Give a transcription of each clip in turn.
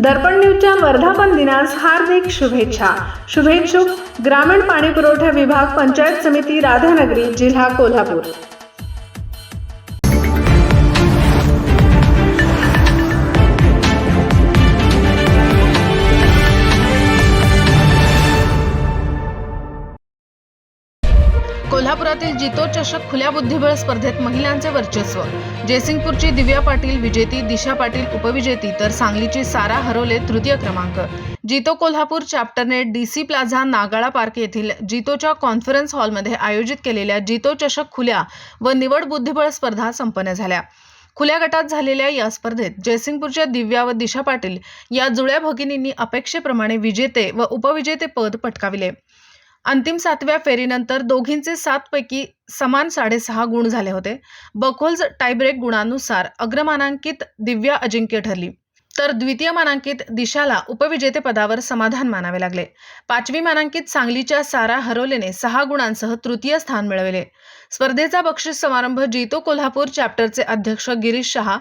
दर्पण न्यूजच्या वर्धापन दिनास हार्दिक शुभेच्छा. शुभेच्छुक ग्रामीण पाणी पुरवठा विभाग पंचायत समिती राधानगरी जिल्हा कोल्हापूर. कोल्हापुरातील जितो चषक खुल्या बुद्धिबळ स्पर्धेत महिलांचे वर्चस्व. जयसिंगपूरची दिव्या पाटील विजेती दिशा पाटील उपविजेती तर सांगलीची सारा हरोले तृतीय क्रमांक. जितो कोल्हापूर चॅप्टरने डीसी प्लाझा नागाळा पार्क येथील जितोच्या कॉन्फरन्स हॉलमध्ये आयोजित केलेल्या जितो चषक खुल्या व निवड बुद्धिबळ स्पर्धा संपन्न झाल्या. खुल्या गटात झालेल्या या स्पर्धेत जयसिंगपूरच्या दिव्या व दिशा पाटील या जुळ्या भगिनींनी अपेक्षेप्रमाणे विजेते व उपविजेते पद पटकाविले. अंतिम सातव्या फेरीनंतर दोघींचे सातपैकी समान साडेसहा गुण झाले होते. बखोल्स टायब्रेक गुणानुसार अग्रमानांकित दिव्या अजिंक्य ठरली. तर द्वितीय मानांकित दिशाला उपविजेतेपदावर समाधान मानावे लागले. पाचवी मानांकित सांगलीच्या सारा हरोलेने सहा गुणांसह तृतीय स्थान मिळविले. स्पर्धेचा बक्षीस समारंभ जितो कोल्हापूर चॅप्टरचे अध्यक्ष Girish Shah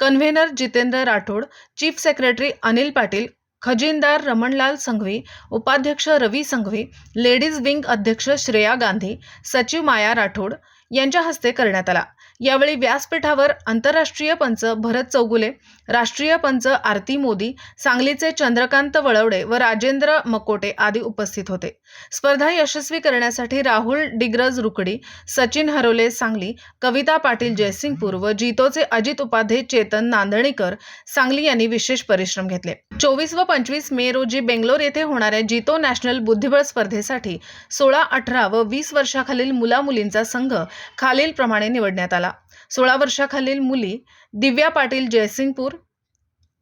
convener Jitendra Rathod chief secretary Anil Patil खजिनदार Ramanlal Sanghave उपाध्यक्ष रवी संघवे लेडीज विंग अध्यक्ष श्रेया गांधी सचिव माया राठोड यांच्या हस्ते करण्यात आला. यावेळी व्यासपीठावर आंतरराष्ट्रीय पंच भरत चौगुले राष्ट्रीय पंच आरती मोदी सांगलीचे चंद्रकांत वळवडे व राजेंद्र मकोटे आदी उपस्थित होते. स्पर्धा यशस्वी करण्यासाठी राहुल डिग्रज रुकडी सचिन हरोले सांगली कविता पाटील जयसिंगपूर व जितोचे अजित उपाध्ये चेतन नांदणीकर सांगली यांनी विशेष परिश्रम घेतले. चोवीस व पंचवीस मे रोजी बेंगलोर येथे होणाऱ्या जितो नॅशनल बुद्धिबळ स्पर्धेसाठी सोळा अठरा व वीस वर्षाखालील मुलामुलींचा संघ खालीलप्रमाणे निवडण्यात आला. सोळा वर्षाखालील मुली दिव्या पाटील जयसिंगपूर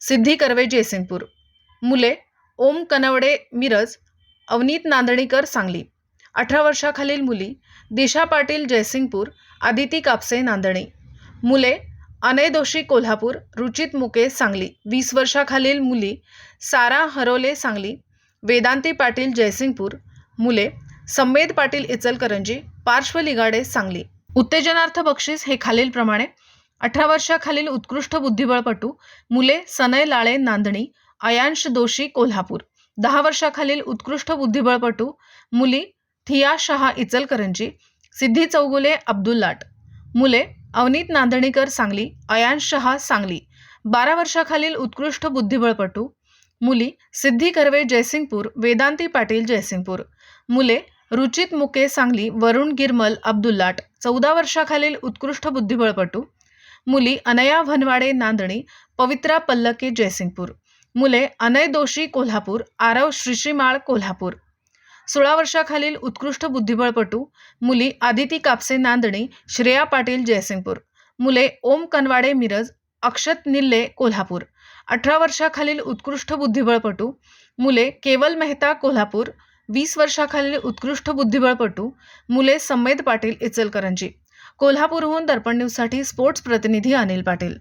सिद्धी कर्वे जयसिंगपूर मुले ओम कनवडे मिरज अवनीत नांदणीकर सांगली. अठरा वर्षाखालील मुली दिशा पाटील जयसिंगपूर आदिती कापसे नांदणी. मुले अनय दोशी कोल्हापूर रुचित मुके सांगली. वीस वर्षाखालील मुली सारा हरोले सांगली वेदांती पाटील जयसिंगपूर मुले संवेद पाटील इचलकरंजी पार्श्व लिगाडे सांगली. उत्तेजनार्थ बक्षीस हे खालीलप्रमाणे अठरा वर्षाखालील उत्कृष्ट बुद्धिबळपटू मुले सनय लाळे नांदणी अयांश दोशी कोल्हापूर. दहा वर्षाखालील उत्कृष्ट बुद्धिबळपटू मुली थिया शहा इचलकरंजी सिद्धी चौगुले अब्दुल लाट मुले अवनीत नांदणीकर सांगली अयांश शहा सांगली. बारा वर्षाखालील उत्कृष्ट बुद्धिबळपटू मुली सिद्धी कर्वे जयसिंगपूर वेदांती पाटील जयसिंगपूर. मुले रुचित मुके सांगली वरुण गिरमल अब्दुल्लाट चौदा वर्षाखालील उत्कृष्ट बुद्धिबळपटू मुली अनया भनवाडे नांदणी पवित्रा पल्लके जयसिंगपूर मुले अनय दोषी कोल्हापूर आरव श्रीश्रीमाळ कोल्हापूर. सोळा वर्षाखालील उत्कृष्ट बुद्धिबळपटू मुली आदिती कापसे नांदणी श्रेया पाटील जयसिंगपूर मुले ओम कनवाडे मिरज अक्षत निल्ले कोल्हापूर. अठरा वर्षाखालील उत्कृष्ट बुद्धिबळपटू मुले केवल मेहता कोल्हापूर वीस वर्षाखालील उत्कृष्ट बुद्धिबळपटू मुले समेद पाटील इचलकरंजी. कोल्हापूरहून दर्पण न्यूजसाठी स्पोर्ट्स प्रतिनिधी अनिल पाटील.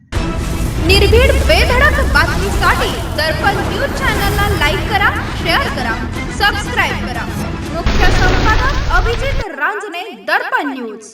निर्भीड बेधडक बातमीसाठी दर्पण न्यूज चॅनलला लाईक करा शेअर करा सबस्क्राईब करा. मुख्य संपादक अभिजित रांजने दर्पण न्यूज.